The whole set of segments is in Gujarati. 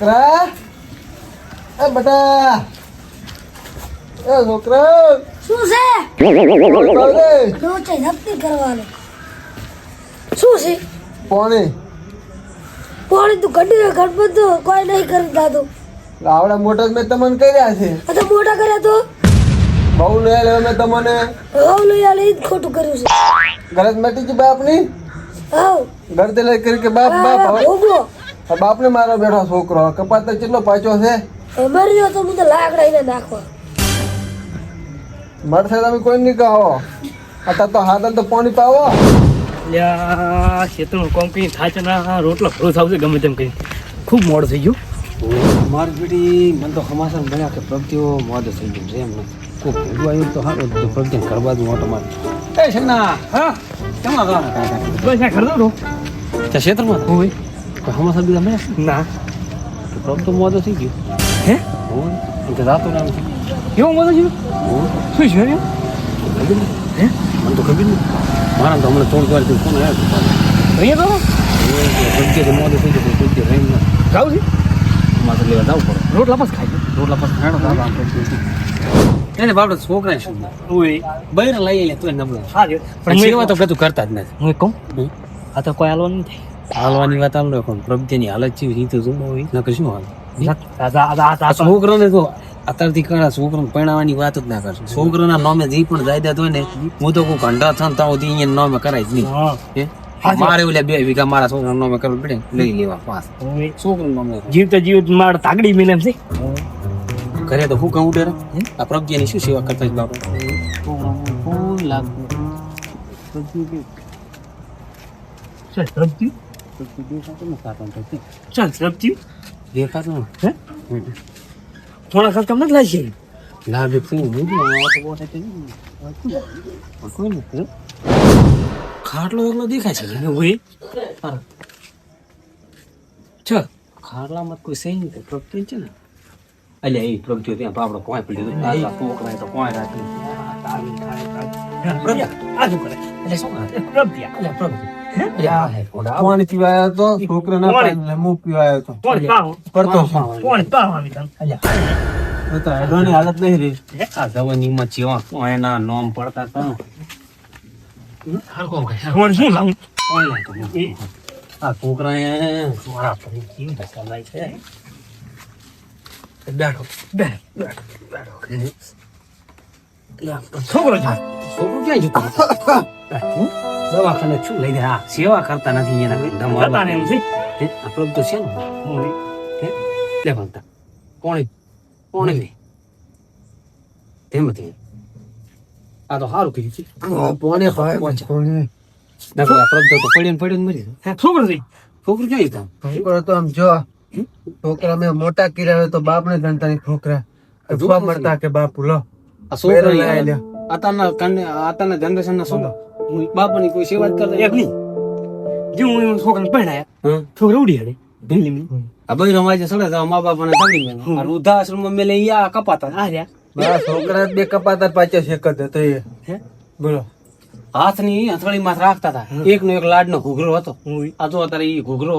છોકરા. એ બટા. એ છોકરા. શું છે? બોલ નક્કી કરવાનું. શું છે? પોણી પાણી તું ઘડી ઘટ બધું કોઈ નહીં કરી દાદો આવડા મોટા મેં તમને કર્યા છે. આ તો મોટા કર્યા તો? બહુ લઈ લેવા મેં તમને. હવ લઈ આલે ઈ જ ખોટું કર્યું છે. ગરજ મટી ગઈ બાપની? હા ઘર તે લઈ કરી કે બાપ બાપ હવે? બાપને મારો બેઠો છોકરો કપાત તો કેટલો પાછો છે? હવે મરી તો હું તો લાકડા એને નાખવા મળશે તમે કોઈ નહીં કહો. અત્યારે તો હાથલ તો પાણી પાવો. લ્યા ખેતરનું કામ કઈ થાય છે ના રોટલો ભરો થાવશે ગમે તેમ કઈ ખૂબ મોડું થઈ ગયું. મારી બેટી મને તો સમાચાર મળ્યા કે પ્રગતિઓ મોદ થઈ ગયું છે એમ કોઈ ભેગું આવ્યું તો સારું તો કરવા દઉં ઓટો મારે એ શના? હા? કેમ આગળ બસ આ ક્ષેત્રમાં હોય કોઈ સમાચાર બીજા મળ્યા ના કે પ્રગતો મોદ થઈ ગયું હે હોય એમ કે રાતો નામ થઈ એવો મોડો છે શું છે હે મને તો ખબર નહીં મારા તો હમણાં ત્રણ વાર ફોન આવ્યો અહીંયા તો પ્રગતિ મોદ થઈ ગયું પ્રગતિ રહી ના જાવ છે સમાચાર લેવા જવું પડે રોટલા પાસ ખાઈ રોટલા પાસે ખાણો એને બાપડે છોકરા શું ઓય બૈર લઈ લે તું નબળો હા છે પણ સેવા તો બધું કરતા જ નથી હું કહું. આ તો કોઈ હાલવાનું નથી હાલવાની વાત આમ પણ પ્રગતિની હાલત જેવી રીતે જોવો હોય. નકર શું હાલ? છોકરાને તો અત્યારથી કરા છોકરાને પરણાવવાની વાત જ ના કરશે. છોકરાના નામે જે પણ જાયદાદ હોય ને હું તો કોઈ ઘંટા થાય ત્યાં સુધી અહીંયા નામે કરાય જ નહીં. મારે ઓલે બે વીઘા મારા છોકરા નામે કરવું પડે લઈ લેવા પાસ. હોય છોકરાનું નામે જીવતા જીવ માર તાગડી મિલે છે. ઘરે તો હું કહું ડરે આ પ્રજ્ઞાની શું સેવા કરતા જ બાપા? ચાલ સરપતી ચાલ સરપતી દેખાતું ને. હે? થોડા ખર્ચ કમ નથી લાગી ના બે ફૂલ હું તો બોલે તે નહીં. કોઈ નથી ખાટલો એકલો દેખાય છે ને હોય છ. ખાટલામાં કોઈ સહી નહીં પ્રગતિ છે ને? અલ્યા એ પ્રગતિ ત્યાં બાપડો કોઈ પડી ગયો આ તો કોઈ રાખી આજુ કરે? એટલે શું કરે? સરપતી અલ્યા પ્રગતિ. પાણી. કોણ પાવ. કરતો કોણ પાવ. આવી તને. તો હેડવાની હાલત નહીં રહી. આ જવાનીમાં જેવા કોઈના નામ પડતા હતા? કોણ શું લાવું? કોણ લાગતું આ છોકરા એ મારા પડી છે? બેઠો બે બેઠો બેઠો. છોકરો છે. ક્યાં જતું દવાખાને શું લઈ દે હા સેવા કરતા નથી એના કરતા ને એમ છે હે? આ પ્રભુ તો છે ને? લે ભણતા. કોણે? કોણે? નહીં તેમ હતી આ તો સારું કહ્યું છે કોને હોય કોને નકર આ તો પડ્યો ને પડ્યો ને મરી છોકરો થઈ છોકરો ક્યાં જતા છોકરો તો આમ જો છોકરા મેં મોટા કર્યા હોય તો બાપ ને નહીં છોકરા. જોવા મળતા કે બાપ લો. આ છોકરો. આતાના આતાના જનરેશન ના છોકરા. બાપાની કોઈ સેવા જ કરતા એક નહીં. જે હું છોકરાને પહેણાયા હા. છોકરા ઉડી હડે ઢીલી મી. આ ભાઈ રમાજે સડે તો મા બાપાને તંગી મેં વૃદ્ધાશ્રમમાં મેલે લઈ આ કપાતા. આ રહ્યા. છોકરા બે કપાતા પાછા શેક જ હતો એ. હે? બોલો. હાથની હથેળી માં રાખતા હતા. એક નો એક લાડ નો ઘૂઘરો હતો. હું આ તો અત્યારે એ ઘૂઘરો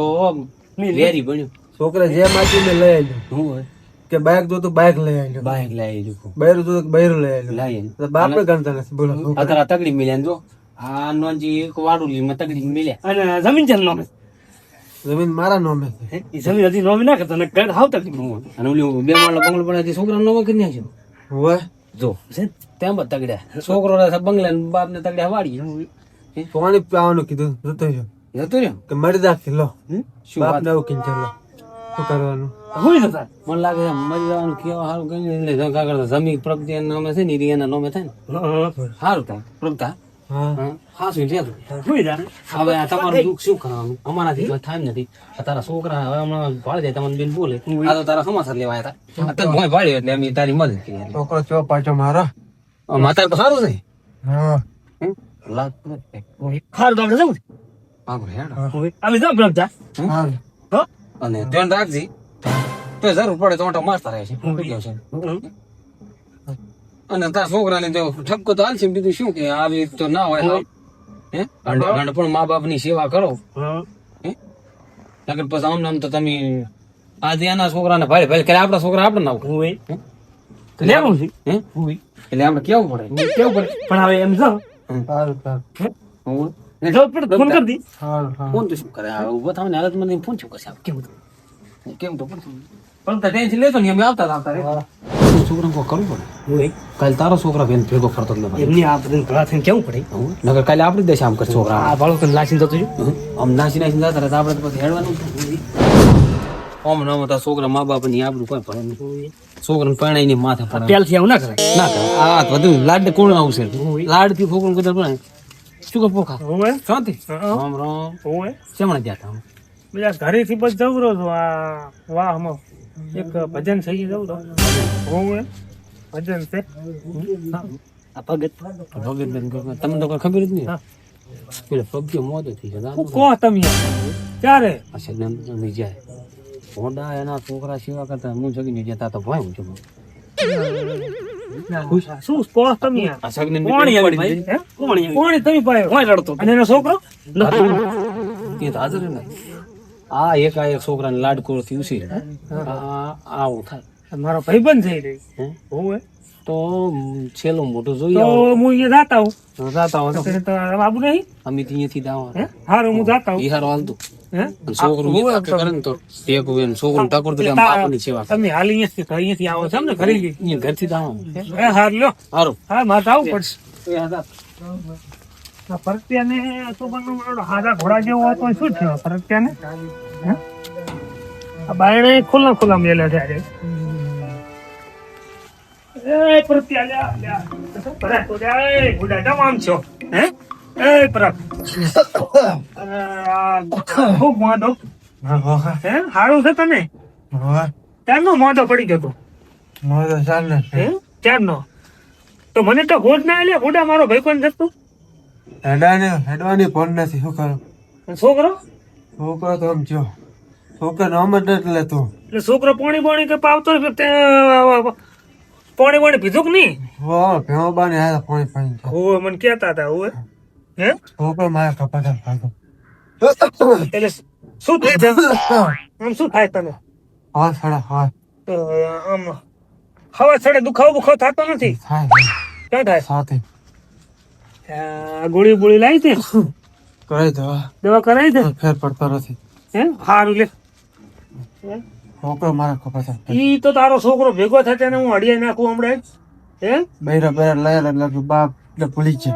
લેરી બન્યો. છોકરા જે માટી ને લઈ આવ્યો હું હોય? કે બાઇક તો બાઇક લઈ આવ્યો બાઈક લાવી આવ્યો બૈરું જોતું બૈરું લઈ આવ્યો લાવી આવ્યો બાપ ગણતા નથી. બોલો અત્યારે તગડી મિલ્યા જો. આ નોંજી એક વાડુલી માં તગડી મિલ્યા અને જમીન છે નોમે જમીન મારા નોમે એ જમીન હજી નોમી ના કરતા ને કર હાવ તકલીફ હું અને ઓલી બે માળનો બંગલો પણ છોકરા નો કરી નાખ્યો હોય જો છે તેમ જ તગડ્યા છોકરો બંગલા ને બાપ ને તગડ્યા વાડી પાણી પીવાનું કીધું જતો રહ્યો જતો રહ્યો કે મરી રાખી લો શું બાપ ને ઉકીન ચાલો શું કરવાનું હોય જતા મને લાગે છે મરી જવાનું કેવા સારું કઈ જમીન પ્રગતિ નામે છે ને એના નામે થાય ને સારું થાય પ્રગતા હા. હા. શું છે જા હવે તમારું દુઃખ શું કરવાનું? અમારાથી કોઈ થાય નથી. તારા છોકરા હવે હમણાં જાય તમને બેન બોલે. આ તો તારા સમાચાર લેવા આવ્યા હતા અત્યારે મોય ભાળ્યો એટલે અમે તારી મદદ કરી છોકરો ચો પાછો મારો? માતાર તો સારું છે. હા. તો આપણે જવું અમે જાવ અને ધ્યાન રાખજી. તો જરૂર પડે તો મારતા રહે છે. અને તાર છોકરાને તો ઠપકો તો હાલશે બીજું શું કે આવી તો ના હોય હે? ગંડ પણ મા બાપની સેવા કરો. હા. નકર પછી આમ નામ તો તમે આજે એના છોકરાને ભાઈ ભાઈ કરે આપણા છોકરા આપણે ના હોય. લેવું છે. હે? હોય. એટલે આપણે કેવું પડે? કેવું પડે? પણ હવે એમ જો. ફોન કરી. દી. ફોન તો શું કરે? આ ઊભો થાવ ને હાલત મને ફોન શું કરશે? કેવું કેમ તો પણ પણ તો ટેન્શન લેતો ને અમે આવતા આવતા રે છોકરાને કોઈ કરવું પડે? હોય કાલે તારો છોકરા બેન ભેગો ફરતો એટલે એમની આ બધી થઈને કેવું પડે? નગર કાલે આપણી દેશ આમ કર છોકરા આ બાળકો તો લાસીને જતું આમ નાસી નાસી જતા રહે આપણે પછી હેડવાનું. ઓમ નમ હતા છોકરા મા બાપની આપણું કોઈ પડે નહીં. છોકરાને પરણાઈ ની માથે પડે. પેલથી આવું ના કરે ના કરે આ તો બધું લાડ ને કોણ આવશે? લાડથી છોકરું કદર પણ શું કર પોખા હોય શાંતિ? હા. રામ રામ. હોય શેમણે ગયા તા? બીજા ઘરેથી બસ જવરો છો આ વાહમાં. એક ભજન થઈ જવું તો. હું ભજન છે. આ ભગત. ભગત બેન તમને તો ખબર જ નહીં. હા. પેલા પગજો થઈ જતા કહો તમે ક્યારે? આ સગન જાય. ભોંડા એના છોકરા સેવા કરતા હું જગી નહીં જતા તો ભાઈ હું છું. શું કહો તમે કોણી આવી ભાઈ? હે? તમે પાયો કોણ રડતો અને એનો છોકરો? હાજર ને આ એક આ એક છોકરાને લાડકોળથી ઉછી આવું થાય. મારો ભાઈબંધ થઈ રહી હે? હોય તો છેલ્લો મોટો જોઈએ આવો. હું અહીંયા જાતા હું જાતા હું તો તો નહીં? અમે અહીંયાથી દાવા હે? હારો હું જાતા હું ઈ હારું હાલતું હે? છોકરું કરે ને તો એક છોકરું ટાકોર તો બાપની સેવા તમે હાલ અહીંયાથી અહીંયાથી આવો છો ને ઘરે ઘરથી દાવા હાર લ્યો. હારું. હા મારે આવવું પડશે. આ ફરતિયાને મારો હાદા ઘોડા જેવો હતો શું થયો ફરતિયાને? હે? આ બાયણે ખુલ્લા ખુલ્લા મેલે છે આજે. એ ફરતિયા લ્યા લ્યા. પરાગ તો લ્યા, ઘોડા કેમ છો? હે? એ આ ખૂબ મોદો હે હારું છે તને? ત્યારનો મોદો પડી ગયો તો? મારો ચાલે હે? ક્યારનો? તો મને તો ગોદ ના લે ઘોડા મારો ભાઈ કોણ જતું હેડવાની હેડવાની પણ નથી શું કરો? છોકરો? છોકરો તો આમ જો છોકરો નામ જ નથી લેતો. એટલે છોકરો પાણી પાણી કે પાવતો પાણી પાણી પીધું કે નહીં? હો ભેવો બાને આ પાણી પાણી હોવે મને કહેતા હતા હોવે. હે? છોકરો મારા કપાટા ભાગો. એટલે શું થાય જાય આમ શું થાય તને? હા સાડા હા આમ હવા છડે દુખાવો બુખાવ થતો નથી? થાય. ક્યાં થાય? સાથે. ગોળી બોળી લાવી તે? કરી દવા દવા કરાવી દે? ફેર પડતો નથી. હે? સારું લે. છોકરો મારા કપાટા ઈ તો તારો છોકરો ભેગો થાય તેને હું અડિયા નાખું હમણાં. હે? બૈરા બૈરા લયા એટલે કે બાપ એટલે ભૂલી છે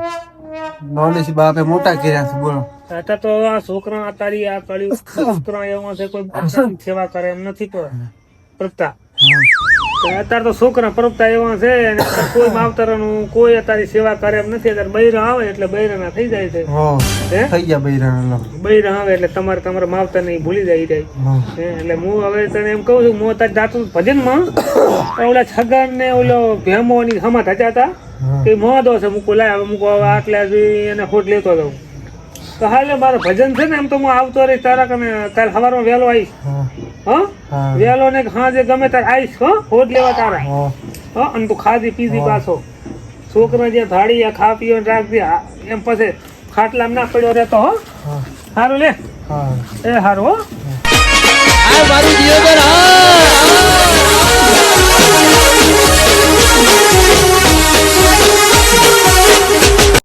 નોલેજ બાપે મોટા કર્યા છે બોલો. અત્યારે તો આ છોકરા આ તારી આ કળી છોકરા એવા છે કોઈ સેવા કરે એમ નથી કોઈ. પ્રગટા. તો અત્યારે તો છોકરા પરોપતા એવા છે અને કોઈ માવતરનું કોઈ અત્યારે સેવા કરે એમ નથી. અત્યારે બૈરા આવે એટલે બૈરાના થઈ જાય છે. થઈ ગયા બૈરા બૈરા આવે એટલે તમારે તમારા માવતર ને ભૂલી જાય જાય એટલે હું હવે તને એમ કહું છું હું અત્યારે જાતું ભજનમાં. ઓલા છગન ને ઓલો ભેમો ની હમા થતા હતા. કે મોદો છે મૂકો લાય હવે મૂકો હવે આટલા એને ખોટ લેતો હતો તો હાલે મારો ભજન છે ને એમ તો હું આવતો રહી તારા કને કાલ સવારમાં વહેલો આવીશ. હા? વહેલો ને સાંજે ગમે તાર આવીશ હો? હોટ લેવા તારા. હા. હા? અને તું ખાધી પીધી પાછો. છોકરા જે થાળી ખા પીઓ રાખજે એમ પછી ખાટલામાં ના પડ્યો રહેતો હો? સારું લે. એ સારું હો? આ મારું જીવન હા.